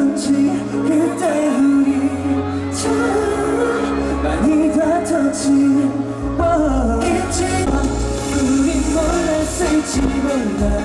건지. 그때 우리 참 많이 다퉜지 어, 잊지 마. 우린 몰랐을지 몰라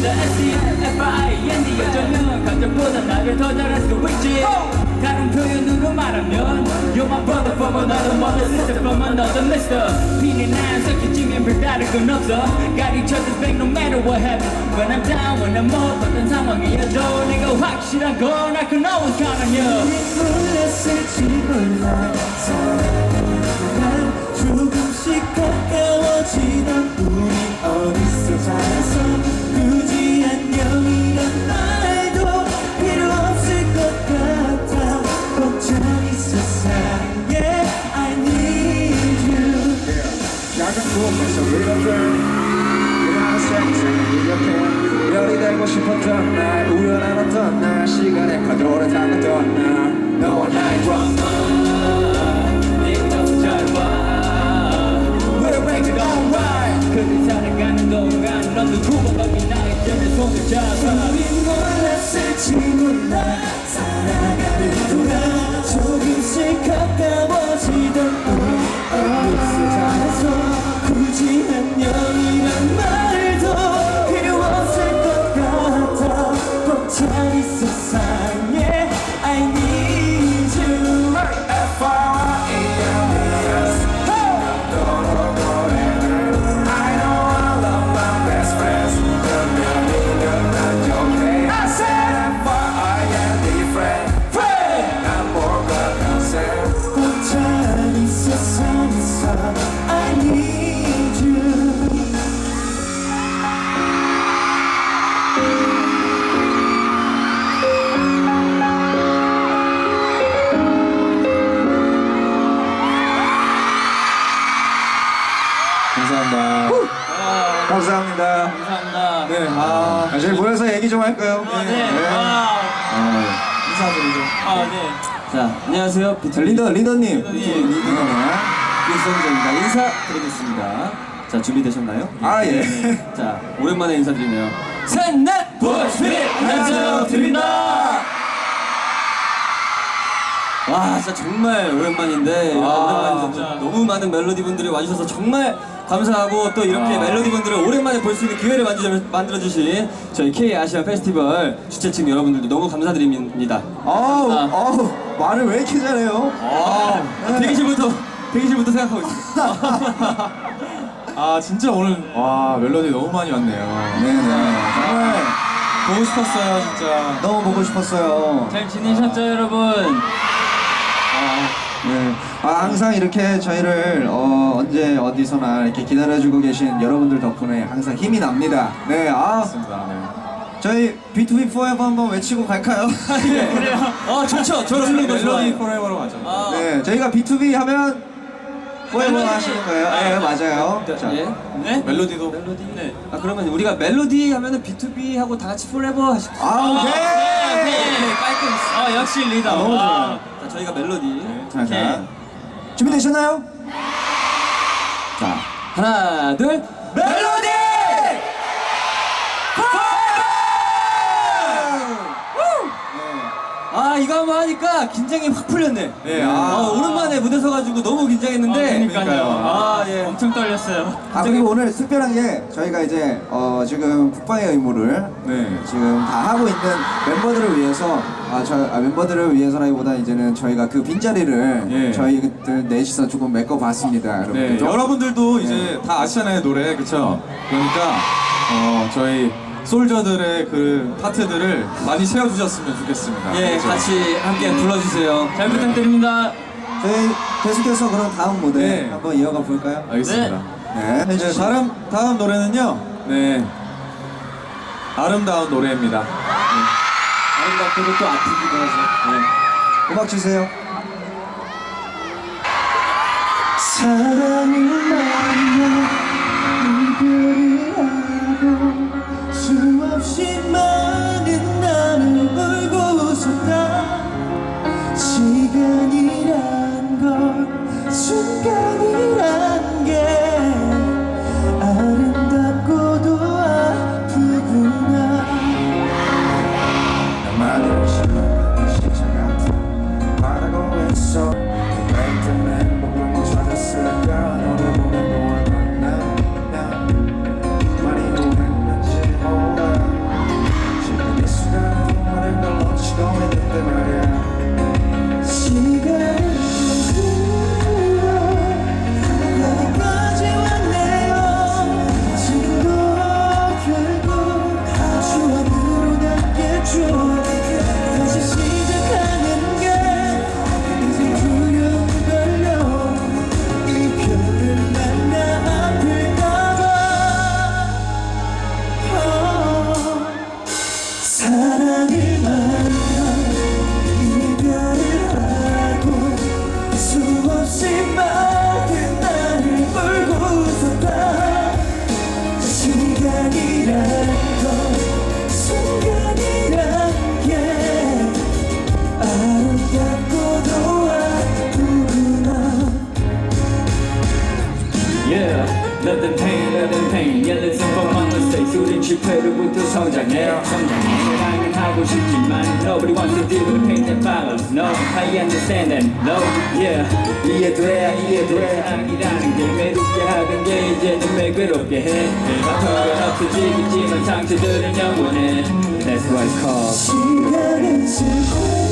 my B to the S E N F I N D 여전은 감정보다 나를 더 잘할 수 있지 다른 표현으로 말하면 You're my brother from another mother sister from another mister 비는 안 섞여지면 별다른 건 없어 other's back no matter what happens When I'm down, when I'm up 어떤 상황이어도 내가 확실한 건 I can always count on you 싶었던 날 우연한 어떤 날 시간에 파도를 타갔던 날 감사합니다 감사합니다 감사합니다 네, 아, 저희 모여서 얘기 좀 할까요? 네, 와우. 인사드리죠. 아, 네. 자, 안녕하세요. 비트 리더, 리더님. 리더님. 리더님. 일성전입니다. 인사드리겠습니다. 자, 준비되셨나요? 아, 예. 자, 오랜만에 인사드리네요. 셋, 넷, 보스핏! 안녕하세요, 드립니다! 와, 진짜 정말 오랜만인데, 아, 오랜만에 진짜. 너무 많은 멜로디 분들이 와주셔서 정말 감사하고 또 이렇게 아. 멜로디 분들을 오랜만에 볼 수 있는 기회를 만들어- 만들어주신 저희 K 아시아 페스티벌 주최 측 여러분들도 너무 감사드립니다. 어우, 어우, 말을 왜 이렇게 잘해요? 아, 대기실부터, 대기실부터 생각하고 있습니다. 아 진짜 오늘 와 멜로디 너무 많이 왔네요. 네네. 정말 보고 싶었어요 진짜. 너무 보고 싶었어요. 잘 지내셨죠, 여러분? 네. 아, 항상 이렇게 저희를 어, 언제 어디서나 이렇게 기다려주고 계신 여러분들 덕분에 항상 힘이 납니다. 네, 아, 맞습니다. 네. 저희 B2B Forever 한번 외치고 갈까요? 그래요. 아, 좋죠. 저는 슬로건 멜로디 좋아요. 포레버로 가죠. 아, 네, 저희가 B2B 하면 Forever 하시는 거예요? 네, 맞아요. 자, 예. 네? 멜로디도 멜로디. 네. 아 그러면 우리가 멜로디 하면은 B2B 하고 다 같이 포레버 하시죠. 아, 오케이. 오케이. 깔끔. 아, 역시 리더. 아, 너무 와. 좋아요. 자 저희가 멜로디. 자, 자. 준비되셨나요? 자 하나 둘. 멜로디! 아 이거 한번 하니까 긴장이 확 풀렸네. 네, 아, 아. 오랜만에 무대 서가지고 너무 긴장했는데. 그러니까요. 아, 예. 엄청 떨렸어요. 아 그리고 오늘 특별한 게 저희가 이제 어, 지금 국방의 의무를 네. 지금 다 하고 있는 멤버들을 위해서 아, 저, 아, 멤버들을 위해서라기보다 이제는 저희가 그 빈자리를 예. 저희들 넷이서 조금 메꿔봤습니다 여러분 네, 여러분들도 이제 다 아시잖아요 노래 그쵸? 그러니까 어, 저희 솔저들의 그 파트들을 많이 채워주셨으면 좋겠습니다 예, 그쵸? 같이 함께 불러주세요. 잘 부탁드립니다. 저희 계속해서 그럼 다음 무대 네. 한번 이어가 볼까요? 알겠습니다 네, 네, 다음, 다음 노래는요 네 아름다운 노래입니다 아름답고도 또 아프기도 하죠. 네. 음악 주세요 사랑을 만나 이별을 하고 수없이 많 let them pain, let them pain. Yeah, let's from my mistakes. 우린 실패로부터 성장해. 성장해. 사랑은 하고 싶지만 nobody wants to deal with the pain that follows. No, I understand that. No, yeah, 이해돼, 이해돼. 사랑이라는 게 외롭게 하던 게 이제는 매 괴롭게 해. 아픈 건 없어지겠지만 상처들은 영원해. That's why it's called. 시간은 슬프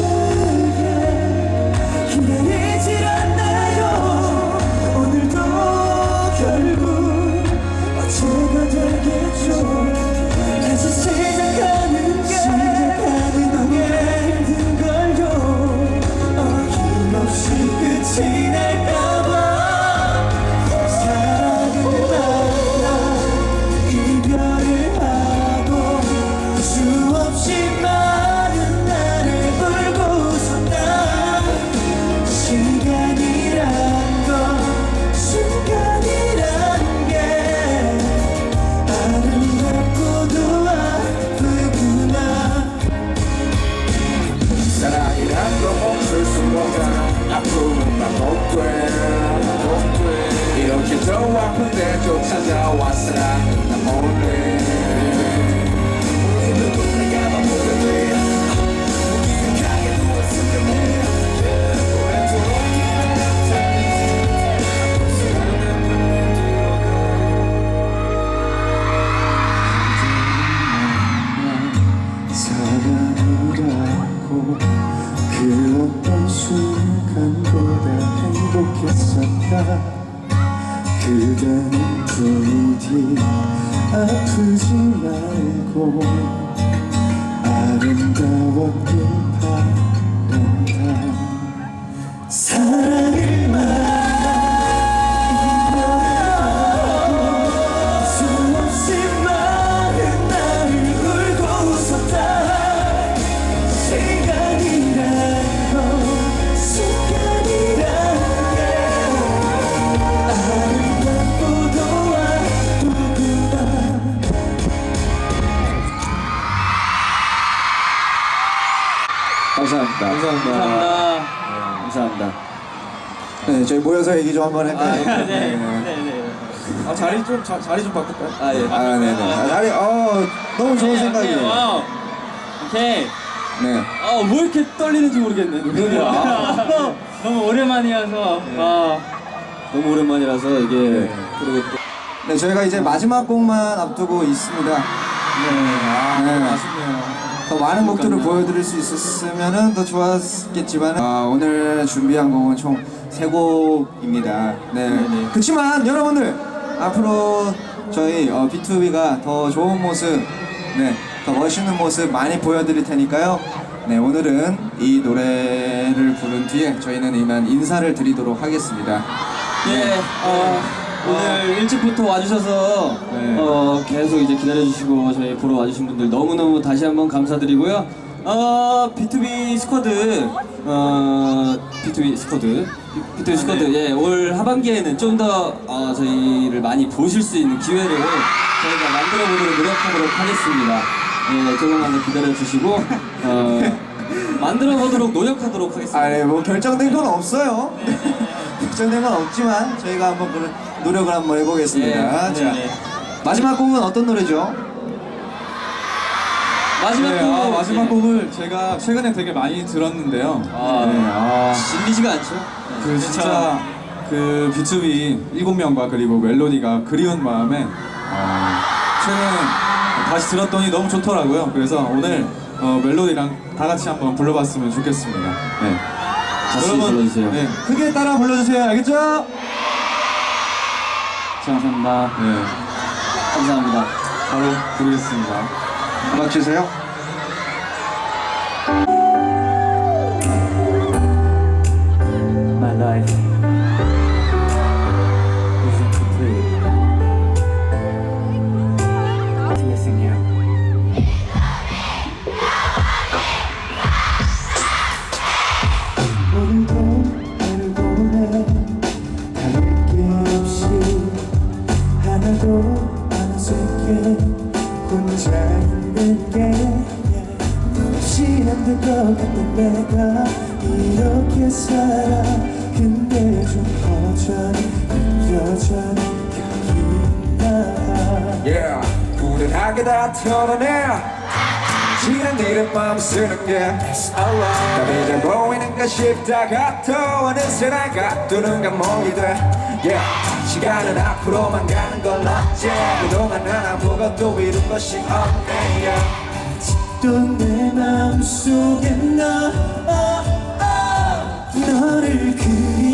저희 모여서 얘기 좀 한번 할까요? 네, 네, 네. 아 자리 좀 자, 자리 좀 바꿀까요? 아, 예. 아 네네 아, 자리 어 너무 좋은 생각이에요 오케이, 와우. 오케이. 네. 아, 뭐 이렇게 떨리는지 모르겠네. 노래가. 너무 오랜만이어서 아, 너무 오랜만이라서 이게 그리고 또 네, 저희가 이제 마지막 곡만 앞두고 있습니다. 네, 아, 네. 아쉽네요. 더 많은 곡들을 보여드릴 수 있었으면 더 좋았겠지만 아, 오늘 준비한 곡은 총 세 곡입니다. 네. 그렇지만 여러분들 앞으로 저희 어, B2B가 더 좋은 모습, 네, 더 멋있는 모습 많이 보여드릴 테니까요. 네, 오늘은 이 노래를 부른 뒤에 저희는 이만 인사를 드리도록 하겠습니다. 예, 어, 오늘 일찍부터 와주셔서 네. 어, 계속 이제 기다려주시고 저희 보러 와주신 분들 너무너무 다시 한번 감사드리고요. 어, B2B 스쿼드, 어, B2B 스쿼드, B2B 스쿼드, 예, 올 하반기에는 좀 더 어, 저희를 많이 보실 수 있는 기회를 저희가 만들어 보도록 노력하도록 하겠습니다. 예, 조금만 더 기다려 주시고, 어, 만들어 보도록 노력하도록 하겠습니다. 아, 네, 뭐 결정된 건 없어요. 결정된 건 없지만 저희가 한번 그런 노력을 한번 해보겠습니다. 예, 자, 네, 네. 마지막 곡은 어떤 노래죠? 마지막 네, 곡은 아, 마지막 예. 곡을 제가 최근에 되게 많이 들었는데요. 아, 네, 아, 질리지가 않죠? 그 진짜 그 B2B 일곱 명과 그리고 멜로디가 그리운 마음에 어, 최근에 다시 들었더니 너무 좋더라고요. 그래서 오늘 어, 멜로디랑 다 같이 한번 불러봤으면 좋겠습니다. 네. 같이 불러주세요. 네, 크게 따라 불러주세요. 알겠죠? 감사합니다. 네, 감사합니다. 바로 부르겠습니다. 음악 주세요. my life isn't complete. 후련하게 다 털어내 지난 일은 마음 쓰는 게 답이 잘 보이는가 싶다가 또 어느새 날 두는 감목이 돼 yeah. 시간은 앞으로만 가는 걸 어째 그동안 난 아무것도 이룬 것이 없네. 또내 마음속에 너 어, 어. 너를 그리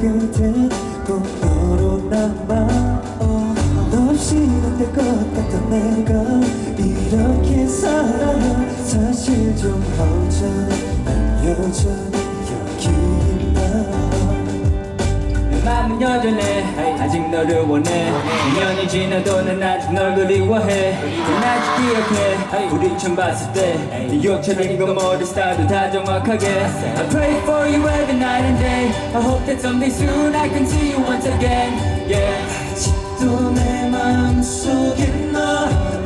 끝에 꼭 너로 남아. 어, 너 없이 안될 것 같던 내가 이렇게 살아 사실 좀 허전해 난 여전히 여기 있나 내 마음은 여전해. 아직 너를 원해. 2년이 지나도 난 아직 널 그리워해. 난 아직 기억해. 우리 처음 봤을 때네 욕처럼 건 머리 스타일도 다 정확하게. I pray for I hope that someday soon I can see you once again Yeah 또내 마음속에 너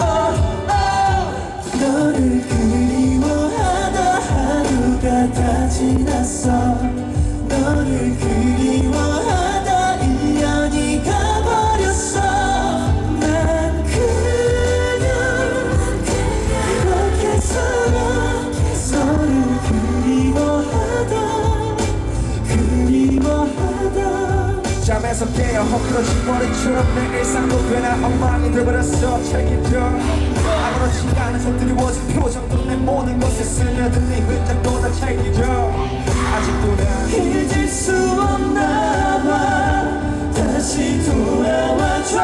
어, 어. 너를 그리워하다 하루가 다 지났어 너를 그리워하다 잠에서 깨어 헝클어진 머리처럼 내 일상도 꽤나 엉망이 돼버렸어. 책임져 아무렇지 않은 손 드리워진 표정도 내 모든 것에 스며든 네 흔적도 다 책임져. 아직도 난 잊을 수 없나 봐. 다시 돌아와줘.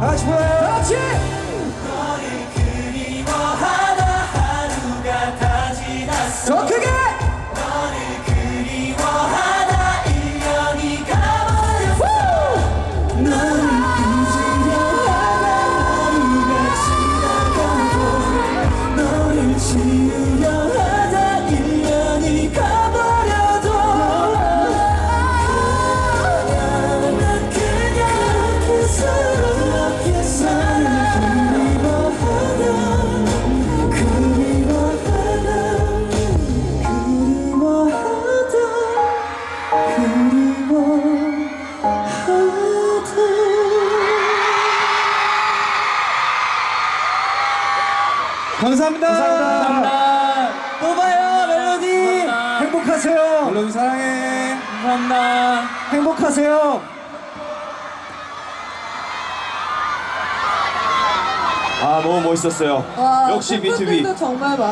아직 크게 감사합니다. 감사합니다. 또 봐요 멜로디. 감사합니다. 행복하세요. 멜로디 사랑해. 감사합니다. 행복하세요. 아 너무 멋있었어요. 와, 역시 B2B. 팬분들도 정말